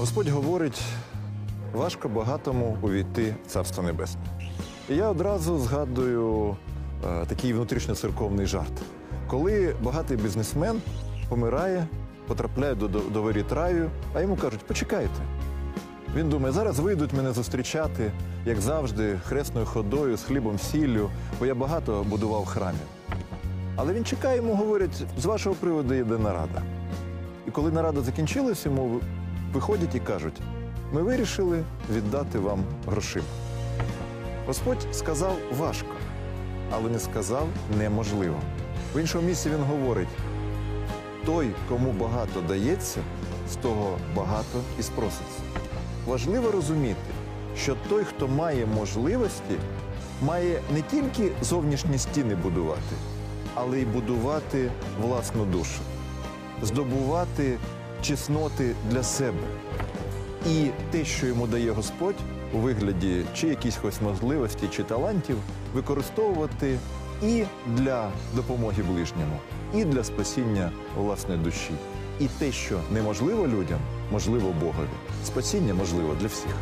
Господь говорить, важко багатому увійти в Царство Небесне. І я одразу згадую е, такий внутрішньоцерковний жарт. Коли багатий бізнесмен помирає, потрапляє до, до, до воріт а йому кажуть, почекайте. Він думає, зараз вийдуть мене зустрічати, як завжди, хресною ходою, з хлібом, сіллю, бо я багато будував храмів. Але він чекає, йому говорять, з вашого приводу йде нарада. І коли нарада закінчилась, йому виходять і кажуть: ми вирішили віддати вам грошима. Господь сказав важко, але не сказав неможливо. В іншому місці він говорить: той, кому багато дається, з того багато і спроситься. Важливо розуміти, що той, хто має можливості, має не тільки зовнішні стіни будувати, але й будувати власну душу, здобувати чесноти для себе. І те, що йому дає Господь у вигляді чи якихось можливості, чи талантів, використовувати і для допомоги ближньому, і для спасіння власної душі. І те, що неможливо людям, можливо Богові. Спасіння можливо для всіх.